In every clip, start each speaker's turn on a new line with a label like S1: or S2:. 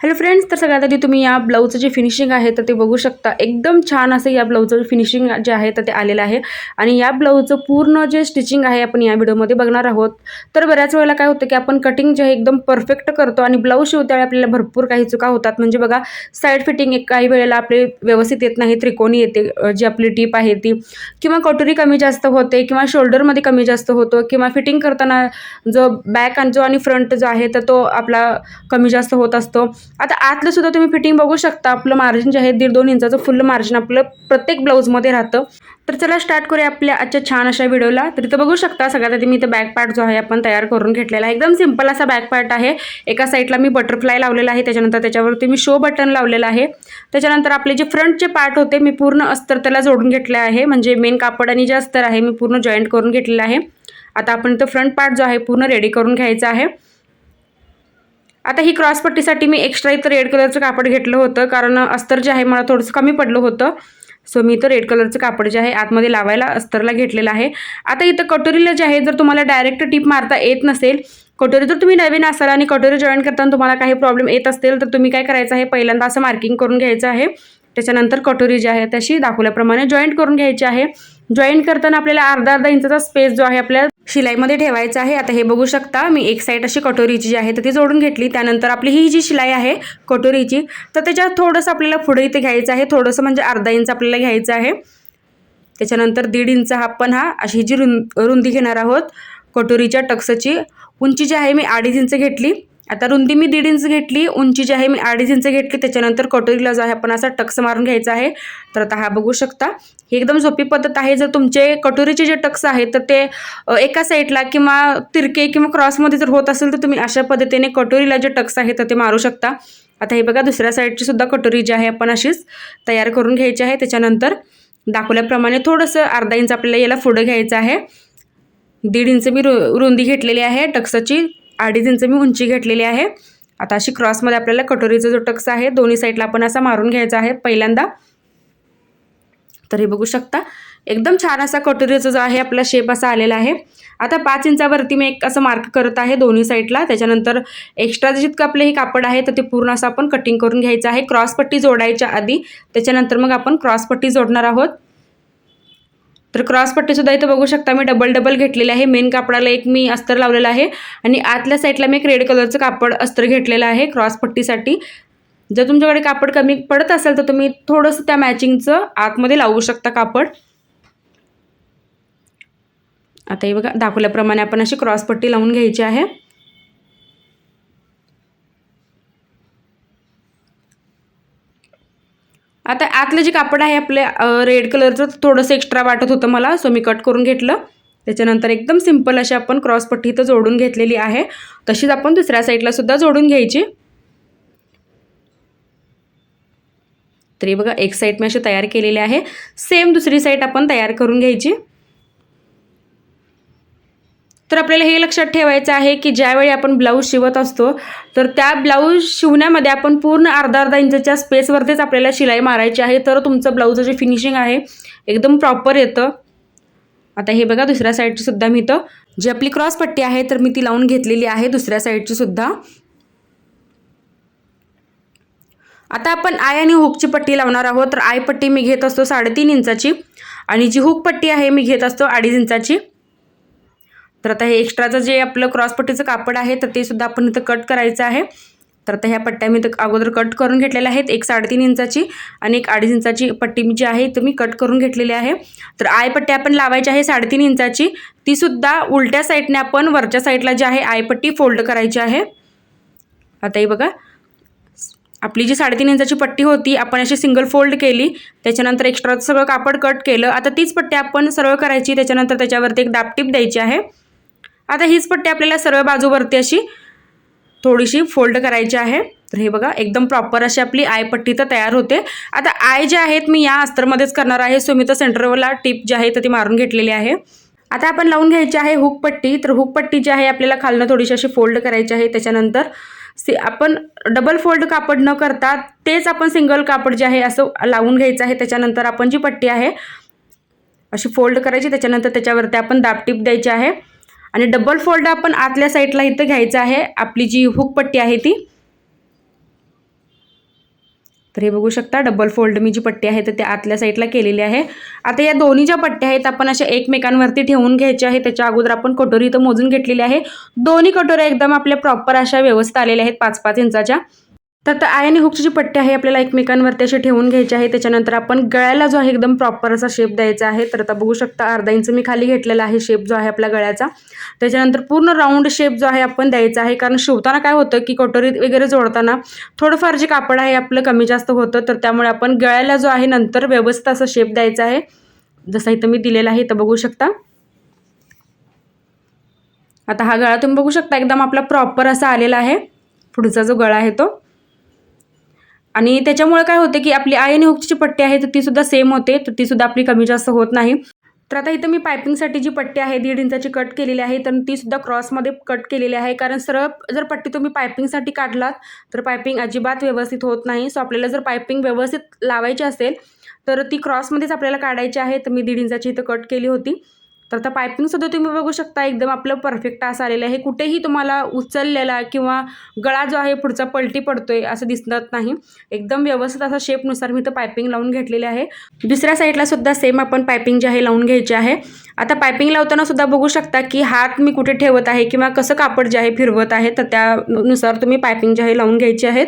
S1: Hello friends तर सगळ्यात आधी तुम्ही या ब्लाऊजचं जे फिनिशिंग आहे तर ते बघू शकता. एकदम छान असं या ब्लाऊजचं फिनिशिंग जे आहे तर ते आलेलं आहे. आणि या ब्लाऊजचं पूर्ण जे स्टिचिंग आहे आपण या व्हिडिओमध्ये बघणार आहोत. तर बऱ्याच वेळेला काय होतं की आपण कटिंग जे आहे एकदम परफेक्ट करतो आणि ब्लाऊज शिवत्यावेळी आपल्याला भरपूर काही चुका होतात. म्हणजे बघा साईड फिटिंग एक काही वेळेला आपले व्यवस्थित येत नाही त्रिकोणी येते जी आपली टीप आहे ती. किंवा कटोरी कमी जास्त होते किंवा शोल्डरमध्ये कमी जास्त होतो किंवा फिटिंग करताना जो बॅक आणि जो आणि फ्रंट जो आहे तर तो आपला कमी जास्त होत असतो. आता आतलं सुद्धा तुम्ही फिटिंग बघू शकता. आपलं मार्जिन जे आहे दीड दोन इंचाचं फुल मार्जिन आपलं प्रत्येक ब्लाऊजमध्ये राहतं. तर चला स्टार्ट करूया आपल्या आजच्या छान अशा व्हिडिओला तर इथं बघू शकता सगळ्यात आधी मी इथं बॅक पार्ट जो आहे आपण तयार करून घेतलेला आहे. एकदम सिंपल असा बॅक पार्ट आहे. एका साईडला मी बटरफ्लाय लावलेला आहे. त्याच्यानंतर त्याच्यावरती मी शो बटन लावलेलं आहे. त्याच्यानंतर आपले जे फ्रंटचे पार्ट होते मी पूर्ण अस्तर त्याला जोडून घेतले आहे. म्हणजे मेन कापड आणि जे अस्तर आहे मी पूर्ण जॉईंट करून घेतलेलं आहे. आता आपण इथं फ्रंट पार्ट जो आहे पूर्ण रेडी करून घ्यायचा आहे. आता ही क्रॉसपट्टीसाठी मी एक्स्ट्रा इथं रेड कलरचं कापड घेतलं होतं. कारण अस्तर जे आहे मला थोडंसं कमी पडलं होतं. सो मी इथं रेड कलरचं कापड जे आहे आतमध्ये लावायला अस्तरला घेतलेलं आहे. आता इथं कटोरीला जे आहे जर तुम्हाला डायरेक्ट टीप मारता येत नसेल कटोरी जर तुम्ही नवीन असाल आणि कटोरी जॉईन करताना तुम्हाला काही प्रॉब्लेम येत असतील तर तुम्ही काय करायचं आहे पहिल्यांदा असं मार्किंग करून घ्यायचं आहे. त्याच्यानंतर कटोरी जी आहे तशी दाखवल्याप्रमाणे जॉईंट करून घ्यायची आहे. जॉईंट करताना आपल्याला अर्धा अर्धा इंचाचा स्पेस जो आहे आपल्या शिलाईमध्ये ठेवायचं आहे. आता हे बघू शकता मी एक साईड अशी कटोरीची जी आहे तर ती जोडून घेतली. त्यानंतर आपली ही जी शिलाई आहे कटोरीची तर त्याच्यात थोडंसं आपल्याला पुढे इथे घ्यायचं आहे. थोडंसं म्हणजे अर्धा इंच आपल्याला घ्यायचं आहे. त्याच्यानंतर दीड इंच हा पण हा अशी जी रुं रुंदी घेणार आहोत कटोरीच्या टक्सची उंची जी आहे मी अडीच इंच घेतली. आता रुंदी मी दीड इंच घेतली उंची जी आहे मी अडीच इंच घेतली त्याच्यानंतर कटोरीला जो आहे आपण असा टक्स मारून घ्यायचा आहे. तर आता हा बघू शकता. ही एकदम सोपी पद्धत आहे जर तुमचे कटोरीचे जे टक्स आहेत तर ते एका साईडला किंवा तिरके किंवा क्रॉसमध्ये जर होत असेल तर तुम्ही अशा पद्धतीने कटोरीला जे टक्स आहेत तर ते मारू शकता. आता हे बघा दुसऱ्या साईडची सुद्धा कटोरी जी आहे आपण अशीच तयार करून घ्यायची आहे. त्याच्यानंतर दाखवल्याप्रमाणे थोडंसं अर्धा इंच आपल्याला याला पुढं घ्यायचं आहे. दीड इंच मी रु रुंदी घेतलेली आहे टक्साची. अडीच इंच मी उंची घेतलेली आहे. आता अशी क्रॉसमध्ये आपल्याला कटोरीचा जो टक्स आहे दोन्ही साईडला आपण असा मारून घ्यायचा आहे पहिल्यांदा. तर हे बघू शकता एकदम छान असा कटोरीचा जो आहे आपला शेप असा आलेला आहे. आता पाच इंचावरती मी एक असं मार्क करत आहे दोन्ही साईडला त्याच्यानंतर एक्स्ट्रा जितकं आपलं हे कापड आहे तर ते पूर्ण असं आपण कटिंग करून घ्यायचं आहे. क्रॉसपट्टी जोडायच्या आधी त्याच्यानंतर मग आपण क्रॉसपट्टी जोडणार आहोत. तर क्रॉसपट्टीसुद्धा इथं बघू शकता मी. डबल डबल घेतलेले आहे. मेन कापडाला एक मी अस्तर लावलेलं आहे. आणि आतल्या साईडला मी एक रेड कलरचं कापड अस्तर घेतलेलं आहे क्रॉसपट्टीसाठी जर तुमच्याकडे कापड कमी पडत असेल तर तुम्ही थोडंसं त्या मॅचिंगचं आतमध्ये लावू शकता कापड. आता हे बघा दाखवल्याप्रमाणे आपण अशी क्रॉसपट्टी लावून घ्यायची आहे. आता आतलं जे कापड आहे आपले रेड कलरचं थोडंसं एक्स्ट्रा वाटत होतं मला सो मी कट करून घेतलं. त्याच्यानंतर एकदम सिंपल अशी आपण क्रॉसपट्टी इथं जोडून घेतलेली आहे. तशीच आपण दुसऱ्या साईडला सुद्धा जोडून घ्यायची. तरी बघा एक साईड मी अशी तयार केलेली आहे. सेम दुसरी साईड आपण तयार करून घ्यायची. तर आपल्याला हे लक्षात ठेवायचं आहे की ज्यावेळी आपण ब्लाऊज शिवत असतो तर त्या ब्लाऊज शिवण्यामध्ये आपण पूर्ण अर्धा अर्धा इंचच्या स्पेसवरतीच आपल्याला शिलाई मारायची आहे. तर तुमचं ब्लाऊजचं जे फिनिशिंग आहे एकदम प्रॉपर येतं. आता हे बघा दुसऱ्या साईडची सुद्धा मी इथं जी आपली क्रॉस पट्टी आहे तर मी ती लावून घेतलेली आहे दुसऱ्या साईडची सुद्धा. आता आपण आय आणि हुकची पट्टी लावणार आहोत. तर आय पट्टी मी घेत असतो साडेतीन इंचाची आणि जी हुक पट्टी आहे मी घेत असतो अडीच इंचाची. तर आता हे एक्स्ट्राचं जे आपलं क्रॉसपट्टीचं कापड आहे तर ते सुद्धा आपण इथं कट करायचं आहे. तर आता ह्या पट्ट्या मी तर अगोदर कट करून घेतलेल्या आहेत. एक साडेतीन इंचाची आणि एक अडीच इंचाची पट्टी जी आहे तर मी कट करून घेतलेली आहे. तर आय पट्टी आपण लावायची आहे साडेतीन इंचाची. तीसुद्धा उलट्या साईडने आपण वरच्या साईडला जी आहे आयपट्टी फोल्ड करायची आहे. आता हे बघा. आपली जी साडेतीन इंचाची पट्टी होती आपण अशी सिंगल फोल्ड केली. त्याच्यानंतर एक्स्ट्रा सगळं कापड कट केलं. आता तीच पट्टी आपण सरळ करायची. त्याच्यानंतर त्याच्यावरती एक दापटीप द्यायची आहे. आता हीच पट्टी आपल्याला सर्व बाजूवरती अशी थोडीशी फोल्ड करायची आहे. तर हे बघा एकदम प्रॉपर अशी आपली आय पट्टी तर तयार होते. आता आय जे आहेत मी या अस्तरमध्येच करणार आहे. सो मी तर सेंटरवरला टिप जी आहे तर ती मारून घेतलेली आहे. आता आपण लावून घ्यायची आहे हुक पट्टी. तर हुक पट्टी जी आहे आपल्याला खालनं थोडीशी अशी फोल्ड करायची आहे. त्याच्यानंतर सी आपण डबल फोल्ड कापड न करता तेच आपण सिंगल कापड जे आहे असं लावून घ्यायचं आहे. त्याच्यानंतर आपण जी पट्टी आहे अशी फोल्ड करायची. त्याच्यानंतर त्याच्यावरती आपण दाबटीप द्यायची आहे. आणि डबल फोल्ड आपण आतल्या साईडला इथं घ्यायचं आहे. आपली जी हुक पट्टी आहे ती. तर हे बघू शकता डबल फोल्ड मी जी पट्टी आहे तर त्या आतल्या साईडला केलेली आहे. आता या दोन्ही ज्या पट्ट्या आहेत आपण अशा एकमेकांवरती ठेवून घ्यायच्या आहे. त्याच्या अगोदर आपण कटोरी इथं मोजून घेतलेली आहे. दोन्ही कटोऱ्या एकदम आपल्या प्रॉपर अशा व्यवस्था आलेल्या आहेत पाच पाच इंचाच्या. तर तर आय आणि हुकची जी पट्टी आहे आपल्याला एकमेकांवरती अशी ठेवून घ्यायची आहे. त्याच्यानंतर आपण गळ्याला जो आहे एकदम प्रॉपर असा शेप द्यायचा आहे. तर आता बघू शकता अर्धा इंच मी खाली घेतलेला आहे शेप जो आहे आपल्या गळ्याचा. त्याच्यानंतर पूर्ण राऊंड शेप जो आहे आपण द्यायचा आहे. कारण शिवताना काय होतं की कटोरीत वगैरे जोडताना थोडंफार जे कापड आहे आपलं कमी जास्त होतं. तर त्यामुळे आपण गळ्याला जो आहे नंतर व्यवस्थित असा शेप द्यायचा आहे. जसा इथं मी दिलेला आहे इथं बघू शकता. आता हा गळा तुम्ही बघू शकता एकदम आपला प्रॉपर असा आलेला आहे. पुढचा जो गळा आहे तो. आणि त्याच्यामुळे काय होतं की आपली आय आणि हुकची पट्टी आहे तर ती सुद्धा सेम होते तर ती सुद्धा आपली कमी जास्त होत नाही. तर आता इथं मी पायपिंगसाठी जी पट्टी आहे दीड इंचाची कट केलेली आहे तर ती सुद्धा क्रॉसमध्ये कट केलेली आहे. कारण सरळ जर पट्टी तुम्ही पायपिंगसाठी काढलात तर पायपिंग अजिबात व्यवस्थित होत नाही. सो आपल्याला जर पायपिंग व्यवस्थित लावायची असेल तर ती क्रॉसमध्येच आपल्याला काढायची आहे. तर मी दीड इंचाची इथं कट केली होती. तर आता पायपिंगसुद्धा तुम्ही बघू शकता एकदम आपलं परफेक्ट असं आलेलं आहे. कुठेही तुम्हाला उचललेला किंवा गळा जो आहे पुढचा पलटी पडतोय असं दिसत नाही. एकदम व्यवस्थित असा शेपनुसार मी तर पायपिंग लावून घेतलेले आहे. दुसऱ्या साईडला सुद्धा सेम आपण पायपिंग जे आहे लावून घ्यायचे आहे. आता पायपिंग लावताना सुद्धा बघू शकता की हात मी कुठे ठेवत आहे किंवा कसं कापड जे आहे फिरवत आहे तर त्यानुसार तुम्ही पायपिंग जे आहे लावून घ्यायची आहेत.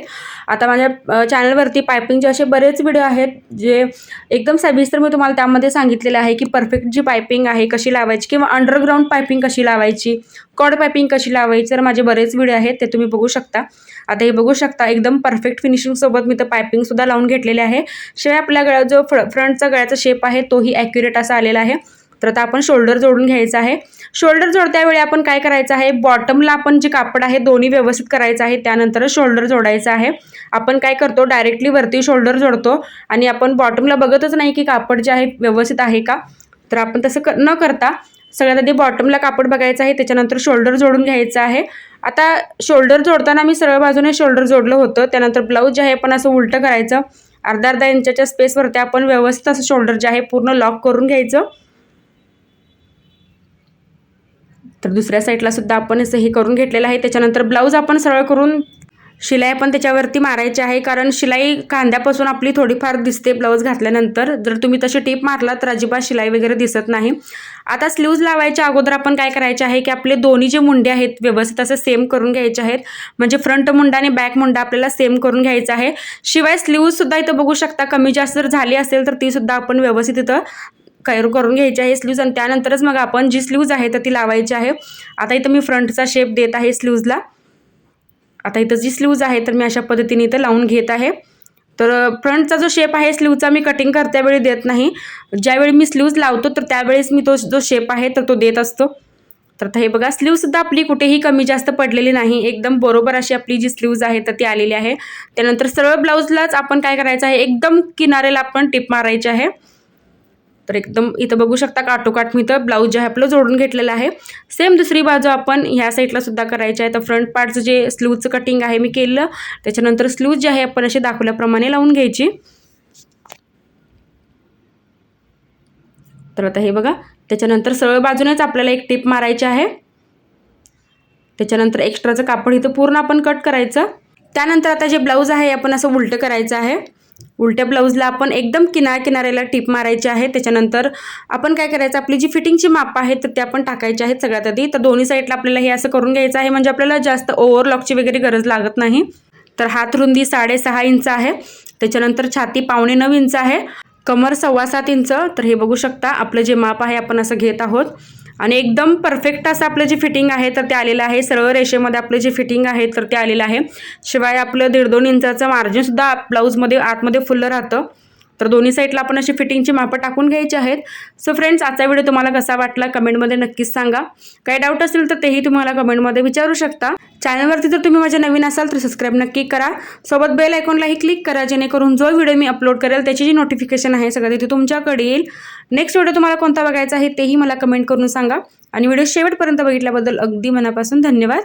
S1: आता माझ्या चॅनलवरती पायपिंगचे असे बरेच व्हिडिओ आहेत जे एकदम सविस्तर मी तुम्हाला त्यामध्ये सांगितलेले आहे की परफेक्ट जी पायपिंग आहे कशी लावायची किंवा अंडरग्राऊंड पायपिंग कशी लावायची कॉड पायपिंग कशी लावायची तर माझे बरेच व्हिडिओ आहेत ते तुम्ही बघू शकता. आता हे बघू शकता एकदम परफेक्ट फिनिशिंगसोबत मी तर पायपिंगसुद्धा लावून घेतलेले आहे. शिवाय आपल्या गळ्या जो फ्र फ्रंटचा गळ्याचा शेप आहे तोही ॲक्युरेट असा आलेला आहे. तर आता आपण शोल्डर जोडून घ्यायचं आहे. शोल्डर जोडत्यावेळी आपण काय करायचं आहे? बॉटमला आपण जे कापड आहे दोन्ही व्यवस्थित करायचं आहे. त्यानंतर शोल्डर जोडायचं आहे. आपण काय करतो? डायरेक्टली वरती शोल्डर जोडतो. आणि आपण बॉटमला बघतच नाही की कापड जे आहे व्यवस्थित आहे का? तर आपण तसं क न करता सगळ्यात आधी बॉटमला कापड बघायचं आहे. त्याच्यानंतर शोल्डर जोडून घ्यायचं आहे. आता शोल्डर जोडताना मी सरळ बाजूने शोल्डर जोडलं होतं. त्यानंतर ब्लाऊज जे आहे आपण असं उलटं करायचं. अर्धा अर्धा इंचाच्या स्पेसवरती आपण व्यवस्थित असं शोल्डर जे आहे पूर्ण लॉक करून घ्यायचं. तर दुसऱ्या साईडला सुद्धा आपण असं हे करून घेतलेलं आहे. त्याच्यानंतर ब्लाऊज आपण सरळ करून शिलाई पण त्याच्यावरती मारायची आहे. कारण शिलाई कांद्यापासून आपली थोडीफार दिसते ब्लाऊज घातल्यानंतर. जर तुम्ही तशी टीप मारला तर अजिबात शिलाई वगैरे दिसत नाही. आता स्लीव्ज लावायच्या अगोदर आपण काय करायचे आहे की आपले दोन्ही जे मुंडे आहेत व्यवस्थित असं सेम करून घ्यायचे आहेत. म्हणजे फ्रंट मुंडा आणि बॅक मुंडा आपल्याला सेम करून घ्यायचा आहे. शिवाय स्लीव्जसुद्धा इथं बघू शकता कमी जास्त जर झाली असेल तर तीसुद्धा आपण व्यवस्थित इथं कैर करून घ्यायची आहे स्लीव्ज आणि त्यानंतरच मग आपण जी स्लीव्ज आहे तर ती लावायची आहे. आता इथं मी फ्रंटचा शेप देत आहे स्लीव्जला आता इथं जी स्लीव्ज आहे तर मी अशा पद्धतीने इथं लावून घेत आहे. तर फ्रंटचा जो शेप आहे स्लीवचा मी कटिंग करत्यावेळी देत नाही. ज्यावेळी मी स्लीव्ज लावतो तर त्यावेळेस मी तो जो शेप आहे तर तो देत असतो. तर हे बघा स्लीवसुद्धा आपली कुठेही कमी जास्त पडलेली नाही. एकदम बरोबर अशी आपली जी स्लीव्ज आहे तर ती आलेली आहे. त्यानंतर सरळ ब्लाऊजलाच आपण काय करायचं आहे? एकदम किनारेला आपण टिप मारायची आहे. तर एकदम इथं बघू शकता काटोकाठ मी इथं ब्लाऊज जे आहे आपलं जोडून घेतलेलं आहे. सेम दुसरी बाजू आपण ह्या साईडला सुद्धा करायची आहे. तर फ्रंट पार्टचं जे स्लीवचं कटिंग आहे मी केलं. त्याच्यानंतर स्लीव जे आहे आपण असे दाखवल्याप्रमाणे लावून घ्यायची. तर आता हे बघा. त्याच्यानंतर सरळ बाजूनेच आपल्याला एक टिप मारायची आहे. त्याच्यानंतर एक्स्ट्राचं कापड इथं पूर्ण आपण कट करायचं. त्यानंतर आता जे ब्लाऊज आहे आपण असं उलटं करायचं आहे. उलट्या ब्लाऊजला आपण एकदम किनार किनाऱ्याला टिप मारायची आहे. त्याच्यानंतर आपण काय करायचं आपली जी फिटिंगची माप आहे तर ते आपण टाकायची आहेत सगळ्यात आधी. तर दोन्ही साईडला आपल्याला हे असं करून घ्यायचं आहे. म्हणजे आपल्याला जास्त ओव्हरलॉकची वगैरे गरज लागत नाही. तर हात रुंदी साडेसहा इंच आहे. त्याच्यानंतर छाती पावणे नऊ इंच आहे. कमर सव्वा सात इंच. तर हे बघू शकता आपलं जे माप आहे आपण असं घेत आहोत. आणि एकदम परफेक्ट असं आपलं जे फिटिंग आहे तर ते आलेलं आहे. सरळ रेषेमध्ये आपलं जे फिटिंग आहे तर ते आलेलं आहे. शिवाय आपलं दीड दोन इंचाचं मार्जिनसुद्धा ब्लाऊजमध्ये आतमध्ये फुल्लं राहतं. तर दोन्ही साईडला आपण अशी फिटिंगची मापं टाकून घ्यायची आहेत. सो फ्रेंड्स आजचा व्हिडिओ तुम्हाला कसा वाटला कमेंटमध्ये नक्कीच सांगा. काही डाऊट असेल तर तेही तुम्हाला कमेंटमध्ये विचारू शकता. चॅनलवरती जर तुम्ही माझ्या नवीन असाल तर सबस्क्राईब नक्की करा. सोबत बेल आयकॉनलाही क्लिक करा जेणेकरून जो व्हिडिओ मी अपलोड करेल त्याची जी नोटिफिकेशन आहे सगळं तिथे तुमच्याकडे येईल. नेक्स्ट व्हिडिओ तुम्हाला कोणता बघायचा आहे तेही मला कमेंट करून सांगा. आणि व्हिडिओ शेवटपर्यंत बघितल्याबद्दल अगदी मनापासून धन्यवाद.